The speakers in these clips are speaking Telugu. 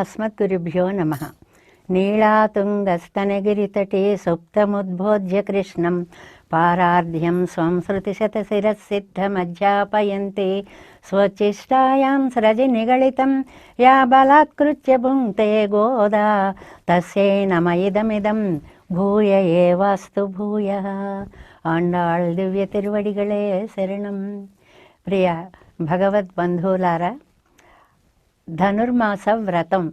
అస్మద్గురుభ్యో నమ. నీళాతుంగస్తనగిరితటే సుప్తముద్బోధ్య కృష్ణం. పారార్ధ్యం స్వం స్వచిష్టాయాం స్రజి నిగళితం. యా బలాత్కృత్య భుంక్తే గోదా. తస్యై నమ ఇదమిదం భూయ ఏవాస్తు భూయ. ఆండాళ్ దివ్య తిరువడిగళే శరణం. ప్రియ భగవద్ బంధువులారా ధనుర్మాస వ్రతం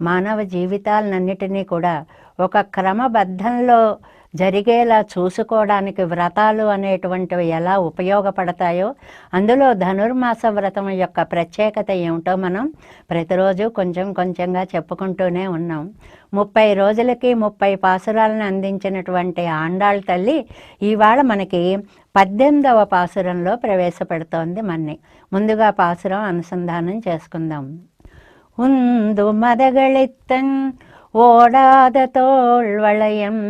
మానవ జీవితాలన్నిటినీ కూడా ఒక క్రమబద్ధంలో జరిగేలా చూసుకోవడానికి వ్రతాలు అనేటువంటివి ఎలా ఉపయోగపడతాయో అందులో ధనుర్మాస వ్రతం యొక్క ప్రత్యేకత ఏమిటో మనం ప్రతిరోజు కొంచెం కొంచెంగా చెప్పుకుంటూనే ఉన్నాం. ముప్పై రోజులకి ముప్పై పాసురాలను అందించినటువంటి ఆండాళ్ తల్లి ఇవాళ మనకి పద్దెనిమిదవ పాసురంలో ప్రవేశపెడుతోంది మన్ని. ముందుగా పాసురం అనుసంధానం చేసుకుందాం. உந்து மதகளித்தன் ஓடாத தோல் வளையம்.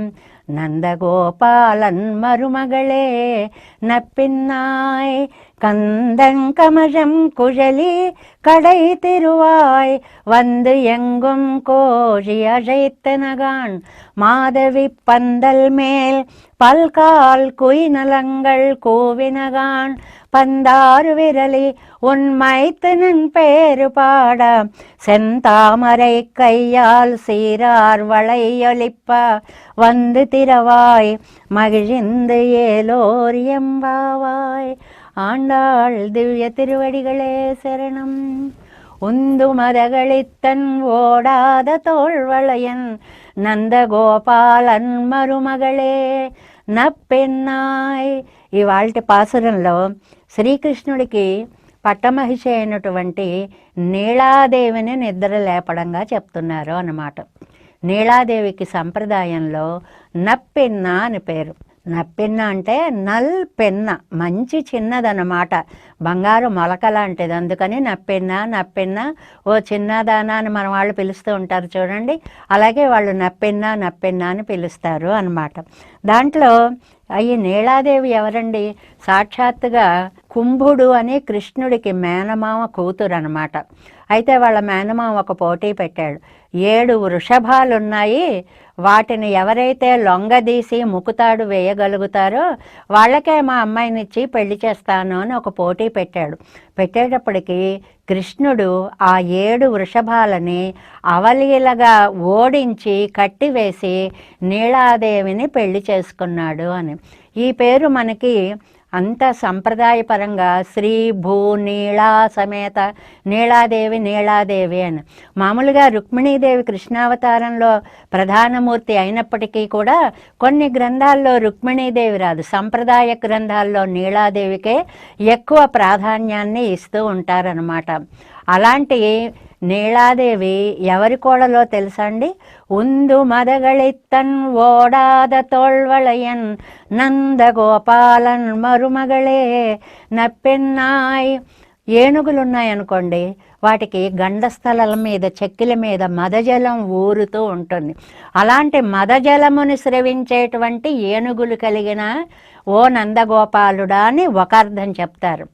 நந்தகோபாலன் மருமகளே நப்பின்னாய் கந்தங்கமழம் குழலி கடை திருவாய் வந்து எங்கும் கோழி அழைத்தனகான் மாதவி பந்தல் மேல் பல்கால் குயினலங்கள் கோவினகான். பந்தாறு விரலி உன் மைத்தனன் பேரு பாட செந்தாமரை கையால் சீரார் வளையொலிப்ப வந்து திரவாய் மகிழ்ந்து ஏலோர் எம்பாவாய் ஆண்டாள் திவ்ய திருவடிகளே சரணம் உந்து மதகளித்தன் ஓடாத தோள்வளையன் నందగోపాలన్ మరుమగళే నప్పెన్నాయ్ ఇవాళ పాసురంలో శ్రీకృష్ణుడికి పట్టమహిషి అయినటువంటి నీళాదేవిని నిద్ర లేపడంగా చెప్తున్నారు అన్నమాట. నీళాదేవికి సంప్రదాయంలో నప్పెన్న అని పేరు. నప్పెన్న అంటే నల్ పెన్న మంచి చిన్నదన్నమాట. బంగారు మొలక లాంటిది. అందుకని నప్పెన్న నప్పెన్న ఓ చిన్నదానా అని మన వాళ్ళు పిలుస్తూ ఉంటారు చూడండి. అలాగే వాళ్ళు నప్పెన్న నప్పెన్న అని పిలుస్తారు అనమాట దాంట్లో ఈ నీలాదేవి ఎవరండి? సాక్షాత్తుగా కుంభుడు అని కృష్ణుడికి మేనమామ కూతురు అనమాట అయితే వాళ్ళ మేనమామ ఒక పోటీ పెట్టాడు. ఏడు వృషభాలు ఉన్నాయి వాటిని ఎవరైతే లొంగదీసి ముకుతాడు వేయగలుగుతారో వాళ్ళకే మా అమ్మాయినిచ్చి పెళ్ళి చేస్తాను అని ఒక పోటీ పెట్టాడు. పెట్టేటప్పటికి కృష్ణుడు ఆ ఏడు వృషభాలని అవలీలగా ఓడించి కట్టివేసి నీళాదేవిని పెళ్ళి చేసుకున్నాడు అని. ఈ పేరు మనకి అంత సంప్రదాయపరంగా శ్రీ భూ నీళా సమేత నీళాదేవి నీళాదేవి అని. మామూలుగా రుక్మిణీదేవి కృష్ణావతారంలో ప్రధానమూర్తి అయినప్పటికీ కూడా కొన్ని గ్రంథాల్లో రుక్మిణీదేవి రాదు. సంప్రదాయ గ్రంథాల్లో నీళాదేవికే ఎక్కువ ప్రాధాన్యాన్ని ఇస్తూ ఉంటారనమాట అలాంటి నీళాదేవి ఎవరి కోడలో తెలుసండి? ఉందు మదగళిత్తన్ ఓడాద తోళ్వళయన్ నందగోపాలన్ మరుమగళే నప్పెన్నాయ్. ఏనుగులున్నాయనుకోండి వాటికి గండస్థలాల మీద చెక్కిల మీద మదజలం ఊరుతూ ఉంటుంది. అలాంటి మదజలముని స్రవించేటువంటి ఏనుగులు కలిగిన ఓ నందగోపాలుడా అని ఒక అర్థం చెప్తారు.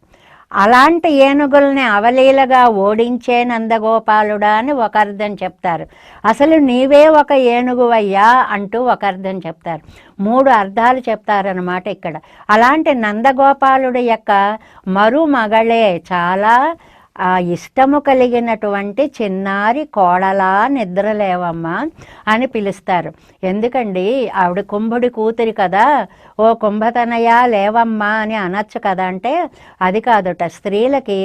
అలాంటి ఏనుగుల్ని అవలీలగా ఓడించే నందగోపాలుడా అని ఒక అర్థం చెప్తారు. అసలు నీవే ఒక ఏనుగువయ్యా అంటూ ఒక అర్థం చెప్తారు. మూడు అర్థాలు చెప్తారనమాట ఇక్కడ. అలాంటి నందగోపాలుడి యొక్క మరుమగళే చాలా ఆ ఇష్టము కలిగినటువంటి చిన్నారి కోడలా నిద్రలేవమ్మా అని పిలుస్తారు. ఎందుకండి? ఆవిడ కుంభుడి కూతురి కదా. ఓ కుంభతనయ లేవమ్మా అని అనొచ్చు కదా అంటే అది కాదుట. స్త్రీలకి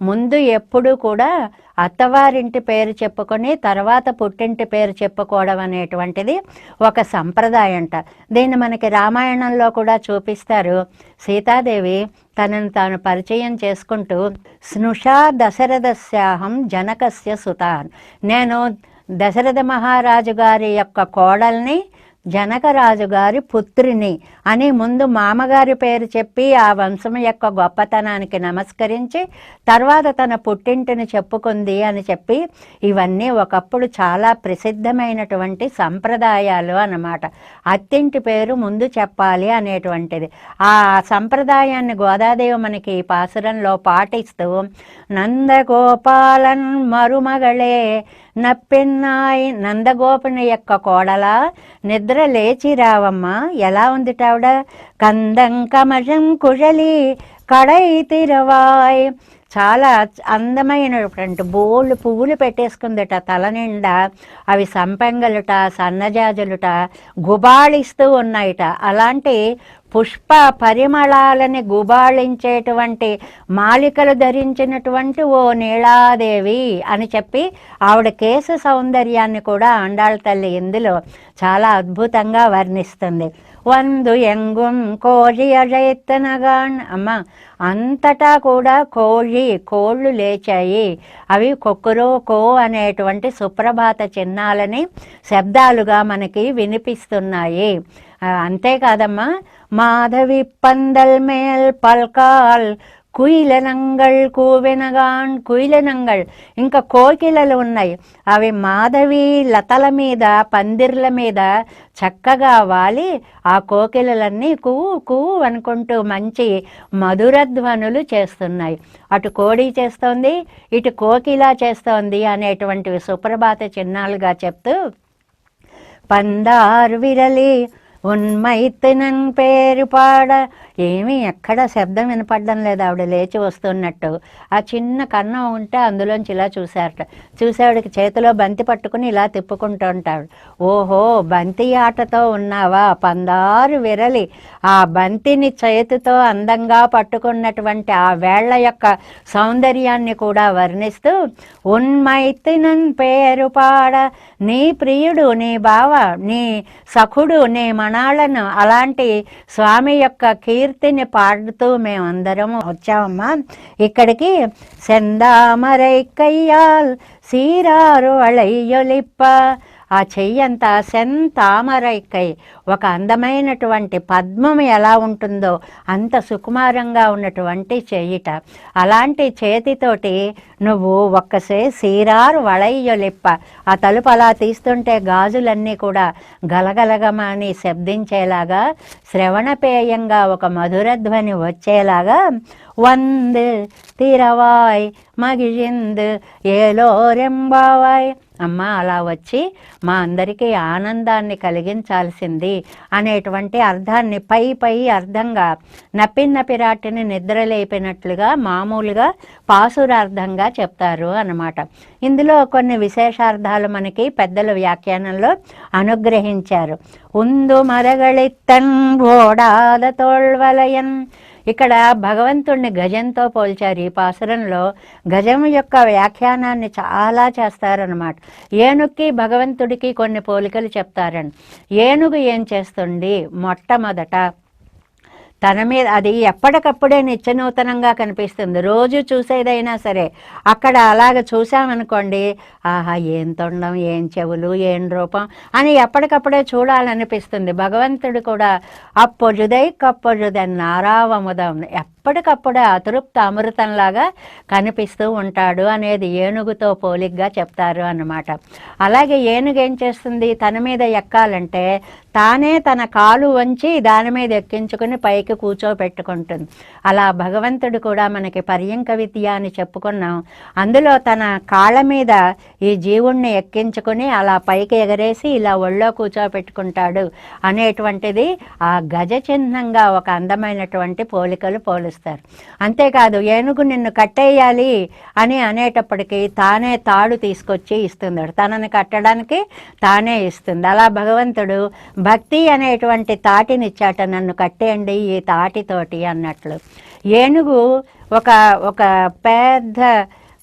ముందు ఎప్పుడు కూడా అత్తవారింటి పేరు చెప్పుకొని తర్వాత పుట్టింటి పేరు చెప్పుకోవడం అనేటువంటిది ఒక సంప్రదాయం అంట దీన్ని మనకి రామాయణంలో కూడా చూపిస్తారు. సీతాదేవి తనను తాను పరిచయం చేసుకుంటూ స్నుషా దశరథస్యాహం జనకస్య సుతాన్. నేను దశరథ మహారాజు గారి యొక్క కోడల్ని జనకరాజు గారి పుత్రిని అని ముందు మామగారి పేరు చెప్పి ఆ వంశం యొక్క గొప్పతనానికి నమస్కరించి తర్వాత తన పుట్టింటిని చెప్పుకుంది అని చెప్పి ఇవన్నీ ఒకప్పుడు చాలా ప్రసిద్ధమైనటువంటి సంప్రదాయాలు అన్నమాట. అత్తింటి పేరు ముందు చెప్పాలి అనేటువంటిది. ఆ సంప్రదాయాన్ని గోదాదేవి మనకి ఈ పాసురంలో పాటిస్తూ నందగోపాలన్ మరుమగళే నప్పెన్నాయి నందగోపుని యొక్క కోడల నిద్ర లేచి రావమ్మా ఎలా ఉంది ఆవిడ కందం కమజం కుశలి కడై తిరవాయ్ చాలా అందమైనటువంటి బోళ్ళు పువ్వులు పెట్టేసుకుందట. తల నిండా అవి సంపెంగలుట సన్నజాజులుట గుబాళిస్తూ ఉన్నాయిట. అలాంటి పుష్ప పరిమళాలని గుబాళించేటువంటి మాలికలు ధరించినటువంటి ఓ నీళాదేవి అని చెప్పి ఆవిడ కేసు సౌందర్యాన్ని కూడా ఆండాళ్ళ తల్లి ఇందులో చాలా అద్భుతంగా వర్ణిస్తుంది. వందు ఎంగుం కోజి అజయత్తనగాన్ అమ్మ. అంతటా కూడా కోళి కోళ్ళు లేచాయి. అవి కొక్కురో కో అనేటువంటి సుప్రభాత చిహ్నాలని శబ్దాలుగా మనకి వినిపిస్తున్నాయి. అంతేకాదమ్మా మాధవి పందల్ మేల్ పల్కాల్ కుయిలనంగళ్ కూవెనగాన్ కుయిలనంగళ్ ఇంకా కోకిలలు ఉన్నాయి. అవి మాధవి లతల మీద పందిర్ల మీద చక్కగా వాలి. ఆ కోకిలలన్నీ కూ కూ అనుకుంటూ మంచి మధురధ్వనులు చేస్తున్నాయి. అటు కోడి చేస్తోంది ఇటు కోకిల చేస్తోంది అనేటువంటివి సుప్రభాత చిహ్నాలుగా చెప్తూ పందార్ విరలి ఉన్మైత్తినన్ పేరు పాడ. ఏమీ ఎక్కడ శబ్దం వినపడడం లేదు. ఆవిడ లేచి వస్తున్నట్టు. ఆ చిన్న కన్నం ఉంటే అందులోంచి ఇలా చూశారట. చూసేవాడికి చేతిలో బంతి పట్టుకుని ఇలా తిప్పుకుంటూ ఉంటాడు. ఓహో బంతి ఆటతో ఉన్నావా? పందారు విరలి. ఆ బంతిని చేతితో అందంగా పట్టుకున్నటువంటి ఆ వేళ్ళ యొక్క సౌందర్యాన్ని కూడా వర్ణిస్తూ ఉన్మైత్తినన్ పేరు పాడ. నీ ప్రియుడు నీ బావ నీ సఖుడు నీ మణాలను అలాంటి స్వామి యొక్క కీర్తిని పాడుతూ మేమందరం వచ్చామమ్మా. ఇక్కడికి సెందామరై కయ్యాల్ సీరారు అళయ్యొలిప్ప ఆ చెయ్యంతా సెన్ తామరైకై ఒక అందమైనటువంటి పద్మం ఎలా ఉంటుందో అంత సుకుమారంగా ఉన్నటువంటి చెయ్యిట అలాంటి చేతితోటి నువ్వు ఒక్కసే సీరారు వళయ్యొలిప్ప ఆ తలుపు అలా తీస్తుంటే గాజులన్నీ కూడా గలగలగమని శబ్దించేలాగా శ్రవణపేయంగా ఒక మధురధ్వని వచ్చేలాగా వంద్ తిరవాయ్ మగిజింద్ ఏలో రెంబావాయ్ అమ్మ అలా వచ్చి మా అందరికీ ఆనందాన్ని కలిగించాల్సింది అనేటువంటి అర్థాన్ని పై పై అర్థంగా నప్పిన్న పిరాటిని నిద్రలేపినట్లుగా మామూలుగా పాసురార్థంగా చెప్తారు అన్నమాట. ఇందులో కొన్ని విశేషార్థాలు మనకి పెద్దల వ్యాఖ్యానంలో అనుగ్రహించారు. ఉందు మరగళిత్తన్ ఓడాద తోళ్వలయన్ ఇక్కడ భగవంతుణ్ణి గజంతో పోల్చారు. ఈ పాసురంలో గజం యొక్క వ్యాఖ్యానాన్ని చాలా చేస్తారనమాట ఏనుగుకి భగవంతుడికి కొన్ని పోలికలు చెప్తారని. ఏనుగు ఏం చేస్తుంది? మొట్టమొదట తన మీద అది ఎప్పటికప్పుడే నిత్యనూతనంగా కనిపిస్తుంది. రోజు చూసేదైనా సరే అక్కడ అలాగ చూసామనుకోండి ఆహా ఏం తొండం ఏం చెవులు ఏం రూపం అని ఎప్పటికప్పుడే చూడాలనిపిస్తుంది. భగవంతుడు కూడా అప్పొజుదై కప్పొజుదై నారావముదం ఎప్పటికప్పుడే అతృప్త అమృతంలాగా కనిపిస్తూ ఉంటాడు అనేది ఏనుగుతో పోలిగ్గా చెప్తారు అన్నమాట. అలాగే ఏనుగు ఏం చేస్తుంది? తన మీద ఎక్కాలంటే తానే తన కాలు వంచి దాని మీద ఎక్కించుకుని పైకి కూర్చోబెట్టుకుంటుంది. అలా భగవంతుడు కూడా మనకి పర్యంక విద్య అని చెప్పుకున్నాం. అందులో తన కాళ్ళ మీద ఈ జీవుణ్ణి ఎక్కించుకుని అలా పైకి ఎగరేసి ఇలా ఒళ్ళో కూర్చోబెట్టుకుంటాడు అనేటువంటిది ఆ గజ చిహ్నంగా ఒక అందమైనటువంటి పోలికలు పోలుస్తారు. అంతేకాదు ఏనుగు నిన్ను కట్టేయాలి అని అనేటప్పటికీ తానే తాడు తీసుకొచ్చి ఇస్తున్నాడు తనని కట్టడానికి తానే ఇస్తుంది. అలా భగవంతుడు భక్తి అనేటువంటి తాటినిచ్చాట నన్ను కట్టేయండి ఈ తాటితోటి అన్నట్లు. ఏనుగు ఒక ఒక పెద్ద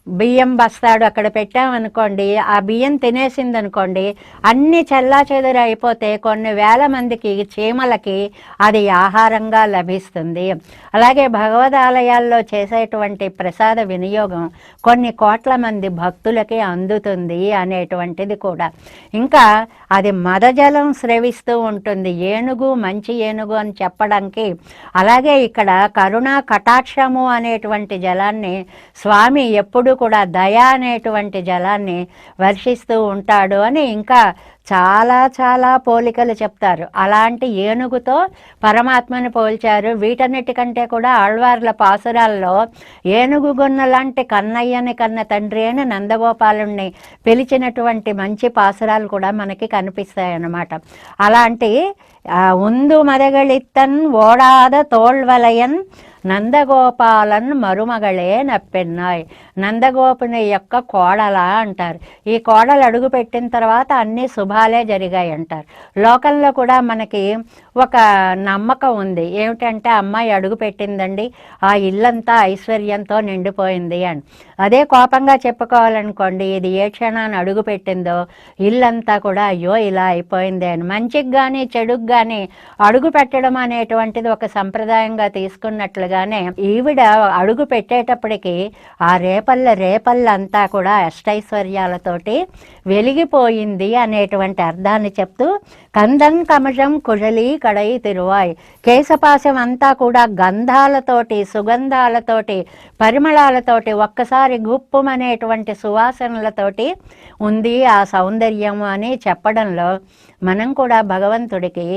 బియ్యం బస్తాడు అక్కడ పెట్టామనుకోండి ఆ బియ్యం తినేసింది అనుకోండి అన్ని చల్లా చెదురు అయిపోతే కొన్ని వేల మందికి చీమలకి అది ఆహారంగా లభిస్తుంది. అలాగే భగవద్ ఆలయాల్లో చేసేటువంటి ప్రసాద వినియోగం కొన్ని కోట్ల మంది భక్తులకి అందుతుంది అనేటువంటిది కూడా. ఇంకా అది మదజలం స్రవిస్తూ ఉంటుంది. ఏనుగు మంచి ఏనుగు అని చెప్పడానికి. అలాగే ఇక్కడ కరుణా కటాక్షము అనేటువంటి జలాన్ని స్వామి ఎప్పుడు కూడా దయ అనేటువంటి జలాన్ని వర్షిస్తూ ఉంటాడు అని ఇంకా చాలా చాలా పోలికలు చెప్తారు. అలాంటి ఏనుగుతో పరమాత్మని పోల్చారు. వీటన్నిటికంటే కూడా ఆళ్వార్ల పాసురాల్లో ఏనుగు గొన్న లాంటి కన్నయ్యని కన్న తండ్రి అని నందగోపాలుణ్ణి పిలిచినటువంటి మంచి పాసురాలు కూడా మనకి కనిపిస్తాయి అన్నమాట అలాంటి ఉందు మదగళిత్తన్ ఓడాద తోళ్వలయన్ నందగోపాలన్ మరుమగళే నప్పెన్నాయ్. నందగోపుని యొక్క కోడల అంటారు. ఈ కోడలు అడుగు పెట్టిన తర్వాత అన్ని శుభాలే జరిగాయి అంటారు. లోకంలో కూడా మనకి ఒక నమ్మకం ఉంది. ఏమిటంటే అమ్మాయి అడుగు పెట్టిందండి ఆ ఇల్లంతా ఐశ్వర్యంతో నిండిపోయింది అని. అదే కోపంగా చెప్పుకోవాలనుకోండి ఇది ఏ క్షణాన్ని అడుగు పెట్టిందో ఇల్లంతా కూడా అయ్యో ఇలా అయిపోయింది అని. మంచికి కానీ చెడుకు కానీ అడుగు పెట్టడం అనేటువంటిది ఒక సంప్రదాయంగా తీసుకున్నట్లుగానే ఈవిడ అడుగు పెట్టేటప్పటికి ఆ రేపల్ల రేపల్లంతా కూడా అష్టైశ్వర్యాలతోటి వెలిగిపోయింది అనేటువంటి అర్థాన్ని చెప్తూ కందం కమజం కుజలి కడై తిరువాయ్. కేశపాశం అంతా కూడా గంధాలతోటి సుగంధాలతోటి పరిమళాలతోటి ఒక్కసారి గుప్పుమనేటువంటి సువాసనలతోటి ఉంది ఆ సౌందర్యం అని చెప్పడంలో మనం కూడా భగవంతుడికి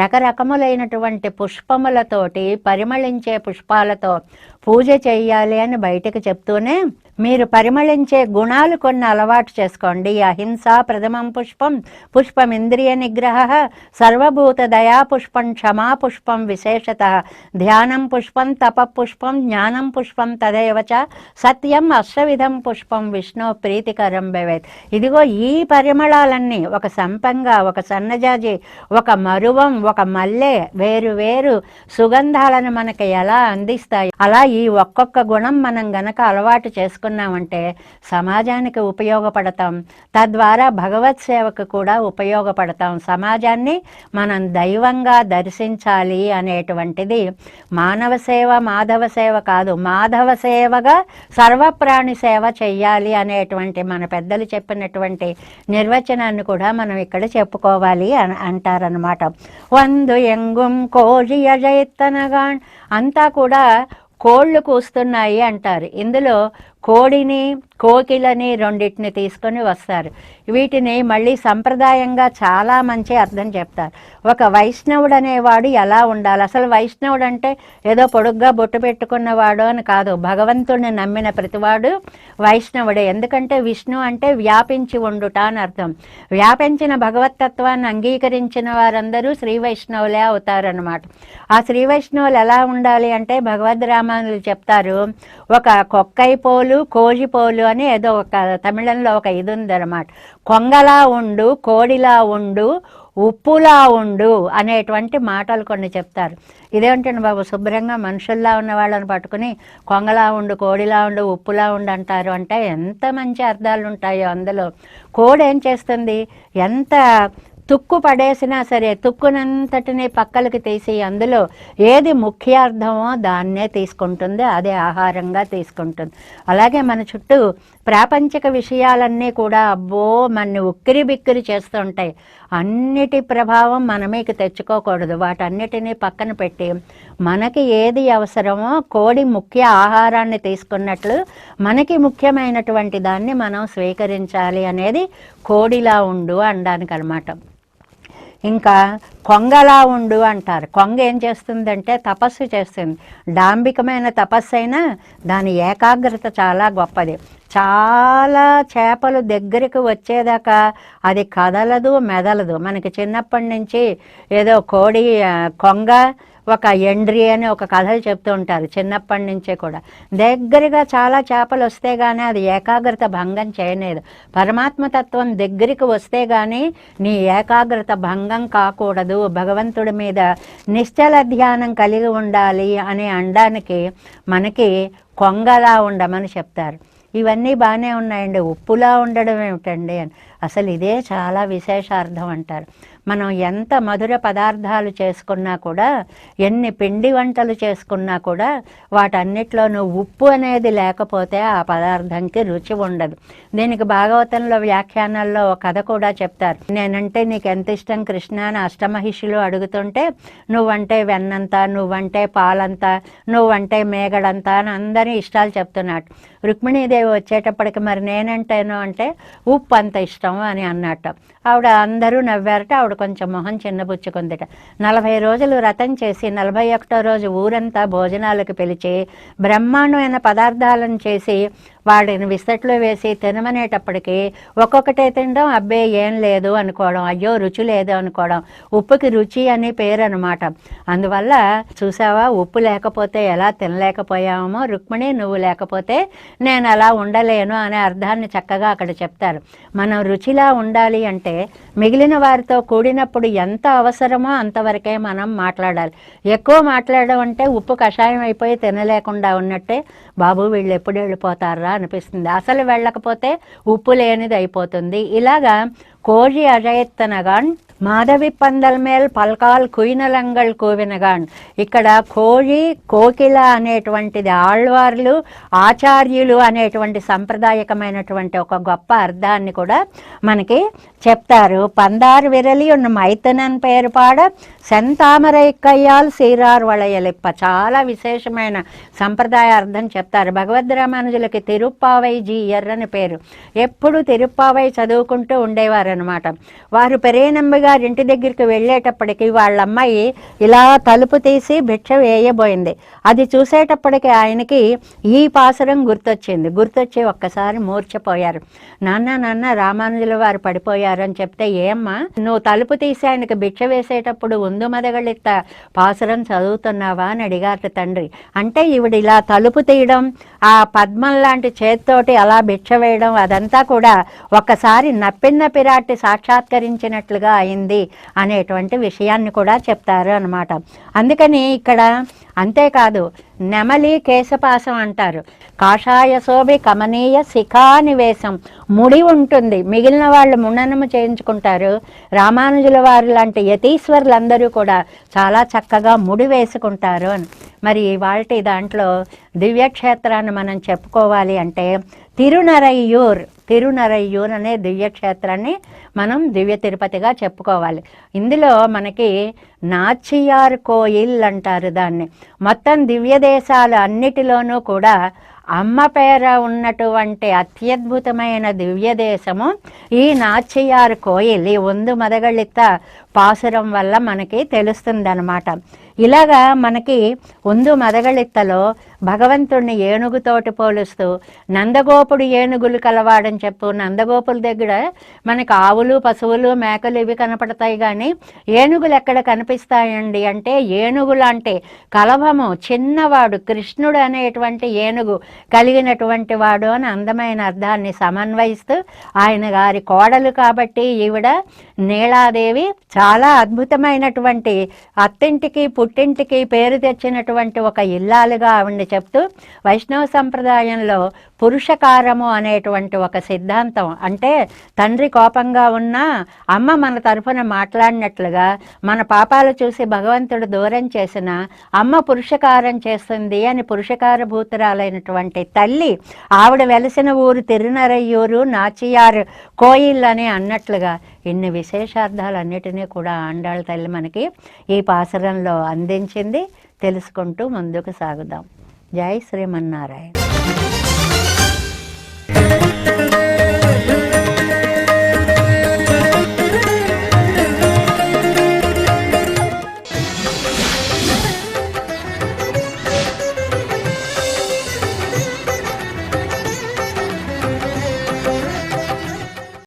రకరకములైనటువంటి పుష్పములతోటి పరిమళించే పుష్పాలతో పూజ చేయాలి అని బయటకు చెప్తూనే మీరు పరిమళించే గుణాలు కొన్ని అలవాటు చేసుకోండి. అహింస ప్రథమం పుష్పం పుష్పం ఇంద్రియ నిగ్రహ సర్వభూత దయా పుష్పం క్షమా పుష్పం విశేషత ధ్యానం పుష్పం తప పుష్పం జ్ఞానం పుష్పం తదేవచ సత్యం అష్టవిధం పుష్పం విష్ణు ప్రీతికరం భవేత్. ఇదిగో ఈ పరిమళాలన్నీ ఒక సంపంగా ఒక సన్నజాజి. ఒక మరువం ఒక మల్లె వేరు వేరు సుగంధాలను మనకి ఎలా అందిస్తాయి? అలా ఈ ఒక్కొక్క గుణం మనం గనక అలవాటు చేసుకున్నామంటే సమాజానికి ఉపయోగపడతాం. తద్వారా భగవత్ సేవకు కూడా ఉపయోగపడతాం. సమాజాన్ని మనం దైవంగా దర్శించాలి అనేటువంటిది మానవ సేవ మాధవ సేవ కాదు. మాధవ సేవగా సర్వప్రాణి సేవ చెయ్యాలి అనేటువంటి మన పెద్దలు చెప్పినటువంటి నిర్వచనాన్ని కూడా మనం ఇక్కడ చెప్పుకోవాలి. అని అంటారనమాట వందు ఎంగుం కోజి జైత్తనగాన్ అంతా కూడా కోళ్ళు కూస్తున్నాయి అంటారు. ఇందులో కోడిని కోకిలని రెండింటిని తీసుకొని వస్తారు. వీటిని మళ్ళీ సంప్రదాయంగా చాలా మంచి అర్థం చెప్తారు. ఒక వైష్ణవుడు అనేవాడు ఎలా ఉండాలి? అసలు వైష్ణవుడు అంటే ఏదో పొడుగ్గా బొట్టు పెట్టుకున్నవాడు అని కాదు. భగవంతుడిని నమ్మిన ప్రతివాడు వైష్ణవుడే. ఎందుకంటే విష్ణు అంటే వ్యాపించి ఉండుట అని అర్థం. వ్యాపించిన భగవతత్వాన్ని అంగీకరించిన వారందరూ శ్రీ వైష్ణవులే అవుతారనమాట ఆ శ్రీ వైష్ణవులు ఎలా ఉండాలి అంటే భగవద్ రామానులు చెప్తారు ఒక కొక్కై కోజిపోలు కోజిపోలు అని ఏదో ఒక తమిళంలో ఒక ఇది ఉందన్నమాట కొంగలా ఉండు కోడిలా ఉండు ఉప్పులా ఉండు అనేటువంటి మాటలు కొన్ని చెప్తారు. ఇదేంటండి బాబు శుభ్రంగా మనుషుల్లా ఉన్న వాళ్ళని పట్టుకుని కొంగలా ఉండు కోడిలా ఉండు ఉప్పులా ఉండు అంటారు అంటే ఎంత మంచి అర్థాలు ఉంటాయో అందులో. కోడి ఏం చేస్తుంది? ఎంత తుక్కు పడేసినా సరే తుక్కునంతటిని పక్కలకి తీసి అందులో ఏది ముఖ్యార్థమో దాన్నే తీసుకుంటుంది అదే ఆహారంగా తీసుకుంటుంది. అలాగే మన చుట్టూ ప్రాపంచిక విషయాలన్నీ కూడా అబ్బో మన ఉక్కిరి బిక్కిరి చేస్తుంటాయి అన్నిటి ప్రభావం మన మీకు తెచ్చుకోకూడదు. వాటన్నిటినీ పక్కన పెట్టి మనకి ఏది అవసరమో కోడి ముఖ్య ఆహారాన్ని తీసుకున్నట్లు మనకి ముఖ్యమైనటువంటి దాన్ని మనం స్వీకరించాలి అనేది కోడిలా ఉండు అనడానికి అనమాట ఇంకా కొంగలా ఉండు అంటారు. కొంగ ఏం చేస్తుందంటే తపస్సు చేస్తుంది. డాంబికమైన తపస్సు అయినా దాని ఏకాగ్రత చాలా గొప్పది. చాలా చేపలు దగ్గరికి వచ్చేదాకా అది కదలదు మెదలదు. మనకి చిన్నప్పటి నుంచి ఏదో కోడి కొంగ ఒక ఎండ్రి అని ఒక కథలు చెప్తూ ఉంటారు చిన్నప్పటి నుంచే కూడా. దగ్గరగా చాలా చేపలు వస్తే కానీ అది ఏకాగ్రత భంగం చేయలేదు పరమాత్మ తత్వం దగ్గరికి వస్తే కానీ నీ ఏకాగ్రత భంగం కాకూడదు. భగవంతుడి మీద నిశ్చల ధ్యానం కలిగి ఉండాలి అని అనడానికి మనకి కొంగలా ఉండమని చెప్తారు. ఇవన్నీ బాగానే ఉన్నాయండి. ఉప్పులా ఉండడం ఏమిటండి అని. అసలు ఇదే చాలా విశేషార్థం అంటారు. మనం ఎంత మధుర పదార్థాలు చేసుకున్నా కూడా ఎన్ని పిండి వంటలు చేసుకున్నా కూడా వాటన్నిటిలోనూ ఉప్పు అనేది లేకపోతే ఆ పదార్థంకి రుచి ఉండదు. దీనికి భాగవతంలో వ్యాఖ్యానాల్లో ఒక కథ కూడా చెప్తారు. నేనంటే నీకు ఎంత ఇష్టం కృష్ణ అని అష్టమహిషులు అడుగుతుంటే నువ్వంటే వెన్నంత నువ్వంటే పాలంతా నువ్వంటే మేగడంత అని అందరి ఇష్టాలు చెప్తున్నాడు. రుక్మిణీదేవి వచ్చేటప్పటికి మరి నేనంటేను అంటే ఉప్పు అంత ఇష్టం అని అన్నట్టు. ఆవిడ అందరూ నవ్వారట ఆవిడ కొంచెం మొహం చిన్నబుచ్చుకుందిట నలభై రోజులు వ్రతం చేసి నలభై ఒకటో రోజు ఊరంతా భోజనాలకు పిలిచి బ్రహ్మాండమైన పదార్థాలను చేసి వాడిని విస్తట్లో వేసి తినమనేటప్పటికి ఒక్కొక్కటే తినడం అబ్బే ఏం లేదు అనుకోవడం అయ్యో రుచి లేదు అనుకోవడం. ఉప్పుకి రుచి అని పేరు అనమాట అందువల్ల చూసావా ఉప్పు లేకపోతే ఎలా తినలేకపోయామో రుక్మిణి నువ్వు లేకపోతే నేను అలా ఉండలేను అనే అర్థాన్ని చక్కగా అక్కడ చెప్తారు. మనం రుచిలా ఉండాలి అంటే మిగిలిన వారితో కూడినప్పుడు ఎంత అవసరమో అంతవరకే మనం మాట్లాడాలి. ఎక్కువ మాట్లాడడం అంటే ఉప్పు కషాయం అయిపోయి తినలేకుండా ఉన్నట్టే బాబు వీళ్ళు ఎప్పుడు వెళ్ళిపోతారా? అనిపిస్తుంది. అసలు వెళ్ళకపోతే ఉప్పు లేనిది అయిపోతుంది ఇలాగా கோழி அழைத்தனகான் మాధవి పందల్ మేల్ పల్కాల్ కుయినలంగల్ కోవినగాన్. ఇక్కడ కోళి కోకిల అనేటువంటిది ఆళ్వార్లు ఆచార్యులు అనేటువంటి సాంప్రదాయకమైనటువంటి ఒక గొప్ప అర్థాన్ని కూడా మనకి చెప్తారు. పందారు విరలి ఉన్న మైతనన్ పేరు పాడ సెంతామరై కయ్యాల్ సీరార్ వళయలిప్ప చాలా విశేషమైన సంప్రదాయ అర్థం చెప్తారు. భగవద్ రామానుజులకి తిరుప్పావై జీ ఎర్రని పేరు. ఎప్పుడు తిరుప్పావై చదువుకుంటూ ఉండేవారు. అనమాట వారు పెరేనమ్మ గారి ఇంటి దగ్గరికి వెళ్ళేటప్పటికి వాళ్ళ అమ్మాయి ఇలా తలుపు తీసి భిక్ష వేయబోయింది. అది చూసేటప్పటికి ఆయనకి ఈ పాసరం గుర్తొచ్చింది. గుర్తొచ్చి ఒక్కసారి మూర్చపోయారు నాన్న నాన్న రామానుజుల వారు పడిపోయారు అని చెప్తే ఏమ్మా? నువ్వు తలుపు తీసి ఆయనకి భిక్ష వేసేటప్పుడు ఉందు మదగళిత్త పాసురం చదువుతున్నావా? అని అడిగారు తండ్రి. అంటే ఈవిడ ఇలా తలుపు తీయడం ఆ పద్మం లాంటి చేత్తోటి అలా భిక్ష వేయడం అదంతా కూడా ఒక్కసారి నప్పిన్న పిరాటి సాక్షాత్కరించినట్లుగా అయింది అనేటువంటి విషయాన్ని కూడా చెప్తారు అనమాట అందుకని ఇక్కడ అంతేకాదు నెమలి కేశపాసం అంటారు. కాషాయ శోభి కమనీయ శిఖానివేశం. ముడి ఉంటుంది. మిగిలిన వాళ్ళు మున్ననము చేయించుకుంటారు. రామానుజుల వారు లాంటి యతీశ్వరులందరూ కూడా చాలా చక్కగా ముడి వేసుకుంటారు అని. మరి వాళ్ళ దాంట్లో దివ్యక్షేత్రాన్ని మనం చెప్పుకోవాలి అంటే తిరునరయ్యూర్ తిరునరయ్యూర్ అనే దివ్యక్షేత్రాన్ని మనం దివ్య తిరుపతిగా చెప్పుకోవాలి. ఇందులో మనకి నాచియార్ కోయిల్ అంటారు దాన్ని. మొత్తం దివ్య దేశాలు అన్నిటిలోనూ కూడా అమ్మ పేర ఉన్నటువంటి అత్యద్భుతమైన దివ్య దేశము ఈ నాచియార్ కోయిల్ ఈ ఒందు మదగళిత పాసురం వల్ల మనకి తెలుస్తుందన్నమాట. ఇలాగా మనకి ఒందు మదగళిత్తలో భగవంతుణ్ణి ఏనుగుతోటి పోలుస్తూ నందగోపుడు ఏనుగులు కలవాడని చెప్పు. నందగోపుల దగ్గర మనకు ఆవులు పశువులు మేకలు ఇవి కనపడతాయి కానీ ఏనుగులు ఎక్కడ కనిపిస్తాయండి అంటే ఏనుగులు అంటే కలభము చిన్నవాడు కృష్ణుడు అనేటువంటి ఏనుగు కలిగినటువంటి వాడు అని అందమైన అర్థాన్ని సమన్వయిస్తూ ఆయన గారి కోడలు కాబట్టి ఈవిడ నీలాదేవి చాలా అద్భుతమైనటువంటి అత్తింటికి పుట్టింటికి పేరు తెచ్చినటువంటి ఒక ఇల్లాలుగా ఆవిడ చెప్తూ వైష్ణవ సంప్రదాయంలో పురుషకారము అనేటువంటి ఒక సిద్ధాంతం. అంటే తండ్రి కోపంగా ఉన్నా అమ్మ మన తరఫున మాట్లాడినట్లుగా మన పాపాలు చూసి భగవంతుడు దూరం చేసిన అమ్మ పురుషకారం చేస్తుంది అని పురుషకార భూతురాలైనటువంటి తల్లి ఆవిడ వెలసిన ఊరు తిరునరయ్యూరు నాచియారు కోయిల్ అని అన్నట్లుగా ఇన్ని విశేషార్థాలన్నిటినీ కూడా ఆండాళ్ళ తల్లి మనకి ఈ పాసరంలో అందించింది. తెలుసుకుంటూ ముందుకు సాగుదాం. జై శ్రీమన్నారాయణ